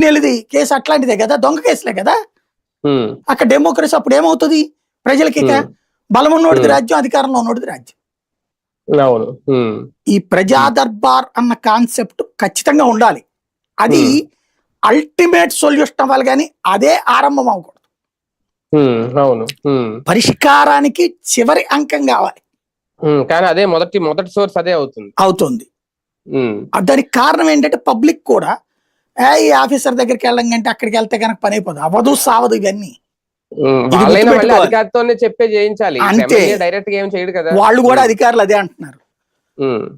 నెలది case అట్లాంటిదే కదా? దొంగ కేసులే కదా? అక్కడ డెమోక్రసీ అప్పుడు ఏమవుతుంది? ప్రజలకి ఇక బలం ఉన్నోడిది. రాజ్యం అధికారంలో ఉన్నోడిది రాజ్యం. ఈ ప్రజా దర్బార్ అన్న కాన్సెప్ట్ ఖచ్చితంగా ఉండాలి. అది. అల్టిమేట్ సొల్యూషన్ అవ్వాలి కానీ అదే ఆరంభం అవ్వకూడదు. అవును. పరిష్కారానికి చివరి అంకం కావాలి. కానీ అదే మొదటి మొదటి సోర్స్ అదే అవుతుంది. అవుతుంది. దానికి కారణం ఏంటంటే పబ్లిక్ కూడా ఈ ఆఫీసర్ దగ్గరికి వెళ్ళడం కంటే అక్కడికి వెళ్తే కనుక పని అయిపోదు. అవదు సావదు ఇవన్నీ. అధికారితోనే చెప్పే చేయించాలి. అంతే. డైరెక్ట్గా ఏం చేయడు కదా. వాళ్ళు కూడా అధికారులు అదే అంటున్నారు.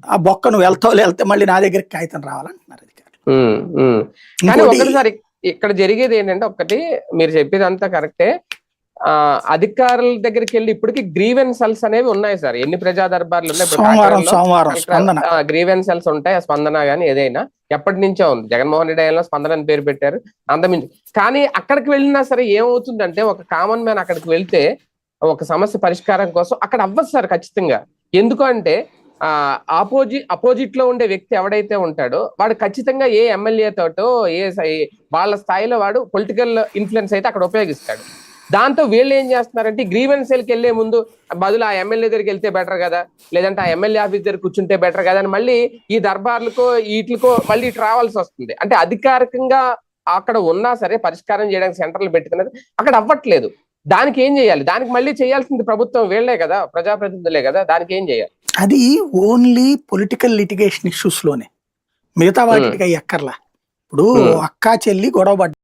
ఆ బొక్క నువ్వు వెళ్తావు వెళ్తే మళ్ళీ నా దగ్గరికి కాగితం రావాలంటున్నారు అధికారులు. ఇక్కడ జరిగేది ఏంటంటే ఒకటి మీరు చెప్పేది అంతా కరెక్టే. ఆ అధికారుల దగ్గరికి వెళ్ళి ఇప్పటికి గ్రీవెన్సల్స్ అనేవి ఉన్నాయి సార్. ఎన్ని ప్రజా దర్బార్లు ఉన్నాయి? గ్రీవెన్సల్స్ ఉంటాయి ఆ స్పందన గానీ ఏదైనా. ఎప్పటి నుంచో ఉంది. జగన్మోహన్ రెడ్డి ఆయన స్పందన అని పేరు పెట్టారు. అంతమించి కానీ అక్కడికి వెళ్ళినా సరే ఏమవుతుందంటే ఒక కామన్ మ్యాన్ అక్కడికి వెళ్తే ఒక సమస్య పరిష్కారం కోసం అక్కడ అవ్వదు సార్ ఖచ్చితంగా. ఎందుకు అంటే ఆ ఆపోజిట్ అపోజిట్లో ఉండే వ్యక్తి ఎవడైతే ఉంటాడో వాడు ఖచ్చితంగా ఏ ఎమ్మెల్యే తోటో ఏ వాళ్ళ స్థాయిలో వాడు పొలిటికల్ ఇన్ఫ్లుయెన్స్ అయితే అక్కడ ఉపయోగిస్తాడు. దాంతో వీళ్ళు ఏం చేస్తున్నారంటే గ్రీవెన్స్ సెల్కి వెళ్ళే ముందు బదులు ఆ ఎమ్మెల్యే దగ్గరికి వెళ్తే బెటర్ కదా లేదంటే ఆ ఎమ్మెల్యే ఆఫీస్ దగ్గర కూర్చుంటే బెటర్ కదా అని మళ్ళీ ఈ దర్బార్లకో వీటికో మళ్ళీ ఇటు రావాల్సి వస్తుంది. అంటే అధికారికంగా అక్కడ ఉన్నా సరే పరిష్కారం చేయడానికి సెంటర్లు పెట్టుకున్నది అక్కడ అవ్వట్లేదు. దానికి ఏం చేయాలి? దానికి మళ్ళీ చేయాల్సింది ప్రభుత్వం వీళ్ళే కదా ప్రజాప్రతినిధులే కదా దానికి ఏం చేయాలి? అది ఓన్లీ పొలిటికల్ లిటిగేషన్ ఇష్యూస్లోనే. మిగతా వాటికి ఎక్కర్లా ఇప్పుడు. అక్కా చెల్లి గొడవ పడ్డారు